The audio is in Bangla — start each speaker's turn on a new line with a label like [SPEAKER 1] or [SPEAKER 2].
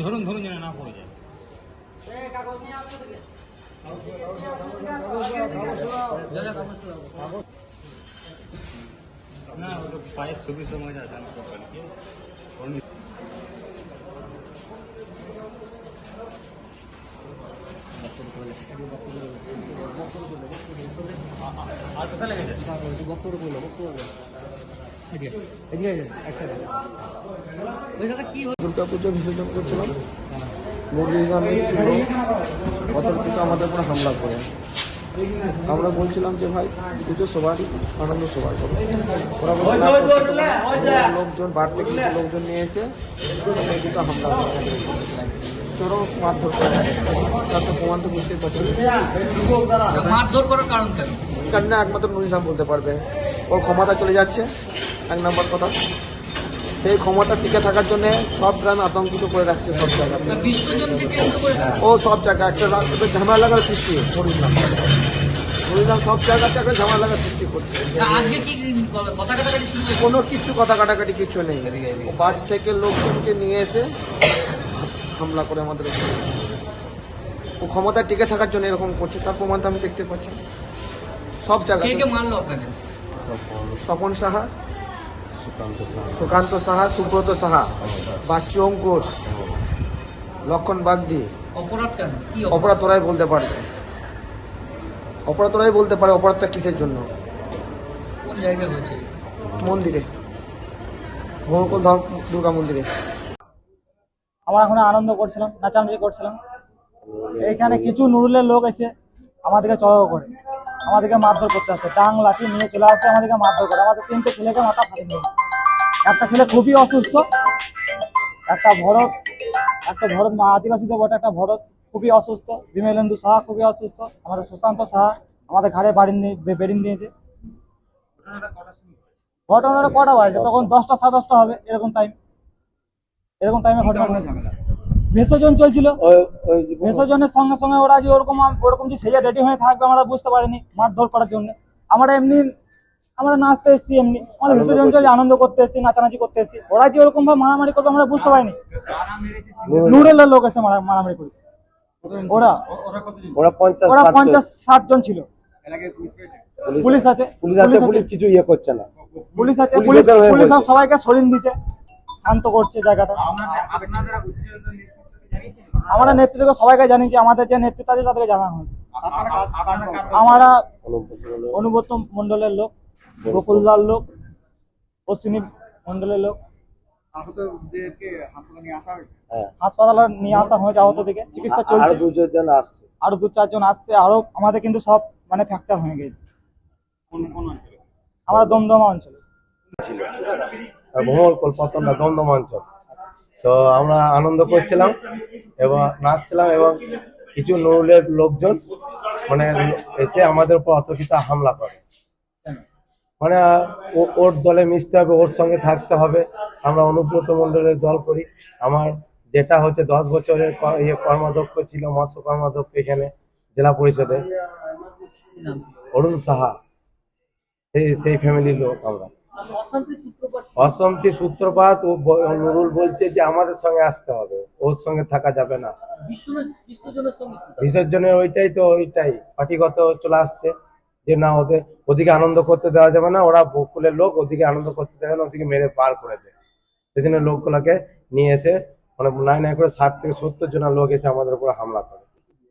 [SPEAKER 1] ধরুন ধরুন যেন না পড়ে যায় না ওটা পায়ের ছবির সময় যা জানো কালকে আর কোথায় লেগেছে বক্তব্য বললো বক্তব্য
[SPEAKER 2] দুর্গা পুজো বিসর্জন করছিলাম। মুরগিগ্রামে অতর্কিত আমাদের উপরে হামলা করে। আমরা বলছিলাম যে ভাই পুজো সবারই আনন্দ সবাই হবে ওরা বলছে, "না, প্রত্যেকটা বাড়ির লোকজন বাড়তে লোকজন নিয়ে এসে অতর্কিত হামলা করে মারধর করে। তার তো প্রমাণ তো বুঝতেই পারছেন
[SPEAKER 3] মারধর করার কারণ কেন?
[SPEAKER 2] কান্না একমাত্র বলতে পারবে। ওর ক্ষমতা চলে যাচ্ছে। এক নম্বর কথা। সেই ক্ষমতা টিকে থাকার জন্য সব গ্রাম আতঙ্কিত করে রাখছে সব
[SPEAKER 3] করে
[SPEAKER 2] ও সব জায়গায় একটা ঝামেলা লাগার সৃষ্টি নুরিলাম সব জায়গাতে একটা ঝামেলা লাগার সৃষ্টি করছে।
[SPEAKER 3] আজকে কি
[SPEAKER 2] কোনো কিছু কথা কাটাকাটি কিছু নেই। বাদ থেকে লোকজনকে নিয়ে এসে হামলা করে আমাদের উপরে। ও ক্ষমতা টিকে থাকার জন্য এরকম করছে তার প্রমাণ তো আমি দেখতে পাচ্ছি। সব জায়গায়
[SPEAKER 3] কে মারলো আপনাকে?
[SPEAKER 2] স্বপন সাহা সুকান্ত সাহা সুব্রত সাহা বাচ্চু অঙ্কুর লক্ষণ বাগদি।
[SPEAKER 3] অপরাধ কেন?
[SPEAKER 2] অপরাধ? ওরাই বলতে পারবে অপরাধ ওরাই বলতে পারে অপরাধটা কিসের জন্য? মন্দিরে। মহকুল দুর্গা মন্দিরে।
[SPEAKER 4] আমরা এখন আনন্দ করছিলাম, নাচানাচি করছিলাম। এইখানে কিছু নুরুলের লোক এসে আমাদেরকে চড়াও করে, আমাদেরকে মারধর করতে আসে। ডাং, লাঠি নিয়ে চলে আসে আমাদেরকে মারধর করে। আমাদের তিনটে ছেলেকে মাথা ফাটিয়ে দিল। একটা ছেলে খুবই অসুস্থ, একটা ভরত একটা ভরত মা আদিবাসীদের বটে একটা ভরত খুবই অসুস্থ বিমলেন্দু সাহা খুবই অসুস্থ, আমাদের সুশান্ত সাহা আমাদের ঘাড়ে বাড়ি নিয়ে বেরিন দিয়েছে ঘটনাটা কটা বাজে? তখন দশটা, সাড়ে দশটা হবে, এরকম টাইম এরকম টাইমে ঘটনা বিসর্জন চলছিল। বিসর্জনের সঙ্গে সঙ্গে ওরা যে ওরকম ওরকম যে সেজে রেডি হয়ে থাকবে আমরা বুঝতে পারিনি মারধর করার জন্য। আমরা এমনি আমরা নাচতে এসেছি এমনি। আমাদের বিসর্জন চলছে আনন্দ করতে এসেছি নাচানাচি করতে এসেছি। ওরা যে ওরকম ভাবে মারামারি করবে আমরা বুঝতে পারিনি। নুরেলের লোক এসে মারামারি করেছে। ওরা
[SPEAKER 5] ওরা পঞ্চাশ
[SPEAKER 4] ওরা পঞ্চাশ ষাট জন ছিল
[SPEAKER 5] পুলিশ-
[SPEAKER 4] পুলিশ আছে।
[SPEAKER 5] পুলিশ আছে পুলিশ কিছু ইয়ে করছে না।
[SPEAKER 4] পুলিশ আছে
[SPEAKER 5] পুলিশ।
[SPEAKER 4] সবাইকে সরিয়ে দিচ্ছে শান্ত করছে জায়গাটা। আমরা নেতৃত্ব সবাইকে জানিয়েছি আমাদের যে নেতৃত্ব আছে তাদেরকে জানানো হয়েছে। আমরা অনুব্রত মন্ডলের লোক। গোকুলদার লোক অশ্বিনী মন্ডলের লোক।
[SPEAKER 5] হ্যাঁ।
[SPEAKER 4] হাসপাতালে নিয়ে আসা হয়েছে আহত দিকে চিকিৎসা চলছে।
[SPEAKER 5] দুজন আসছে।
[SPEAKER 4] আরও দু চারজন আসছে আরও আমাদের কিন্তু সব মানে ফ্র্যাকচার হয়ে গেছে। আমরা দমদমা অঞ্চলে।
[SPEAKER 5] ভ্রমণ পতনটা দমদম অঞ্চল তো আমরা আনন্দ করছিলাম এবং নাচছিলাম এবং কিছু নুরুলের লোকজন মানে এসে আমাদের উপর অতর্কিত হামলা করে। মানে ওর দলে মিশতে হবে ওর সঙ্গে থাকতে হবে। আমরা অনুব্রত মন্ডলের দল করি। আমার যেটা হচ্ছে দশ বছরের ইয়ে কর্মাধ্যক্ষ ছিল মৎস্য কর্মাধ্যক্ষ এখানে জেলা পরিষদে। অরুণ সাহা। সেই সেই ফ্যামিলির লোক আমরা। অশান্তি সূত্রপাত ও নুরুল বলছে যে আমাদের সঙ্গে আসতে হবে। ওর সঙ্গে থাকা যাবে না? বিসর্জনের ওইটাই তো ওইটাই। পার্টিগত চলে আসছে যে না ওদের ওদিকে আনন্দ করতে দেওয়া যাবে না। ওরা বকুলের লোক ওদিকে আনন্দ করতে দেবে না ওদিকে মেরে পার করে দেয়। সেদিনের লোকগুলোকে নিয়ে এসে মানে নাই নাই করে ষাট থেকে সত্তর জনের লোক এসে আমাদের উপরে হামলা করে।